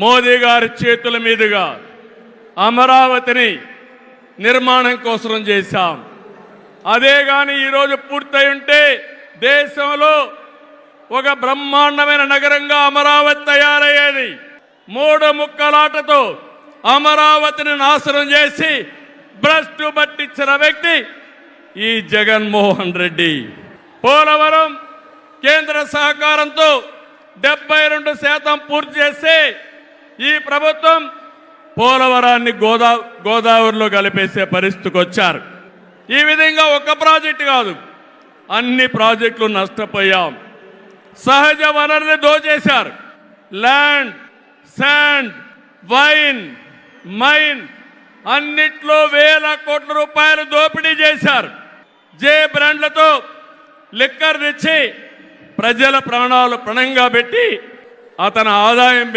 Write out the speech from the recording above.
మోదీ గారి చేతుల మీదుగా అమరావతిని నిర్మాణం కోసం చేశాం. అదే కానీ ఈరోజు పూర్తయి ఉంటే దేశంలో ఒక బ్రహ్మాండమైన నగరంగా అమరావతి తయారయ్యేది. మూడు ముక్కలాటతో అమరావతిని నాశనం చేసి భ్రష్టు పట్టించిన వ్యక్తి ఈ జగన్మోహన్ రెడ్డి. పోలవరం కేంద్ర సహకారంతో డెబ్బై రెండు శాతం పూర్తి చేస్తే ఈ ప్రభుత్వం పోలవరాన్ని గోదా గోదావరిలో కలిపేసే పరిస్థితికి వచ్చారు. ఈ విధంగా ఒక ప్రాజెక్టు కాదు అన్ని ప్రాజెక్టులు నష్టపోయాం. సహజ వనరులు దోచేశారు. ల్యాండ్ శాండ్ వైన్ మైన్ అన్నిట్లో వేల కోట్ల రూపాయలు దోపిడీ చేశారు. జే బ్రాండ్లతో లిక్కర్ తెచ్చి ప్రజల ప్రాణాలు పణంగా పెట్టి అతని ఆదాయం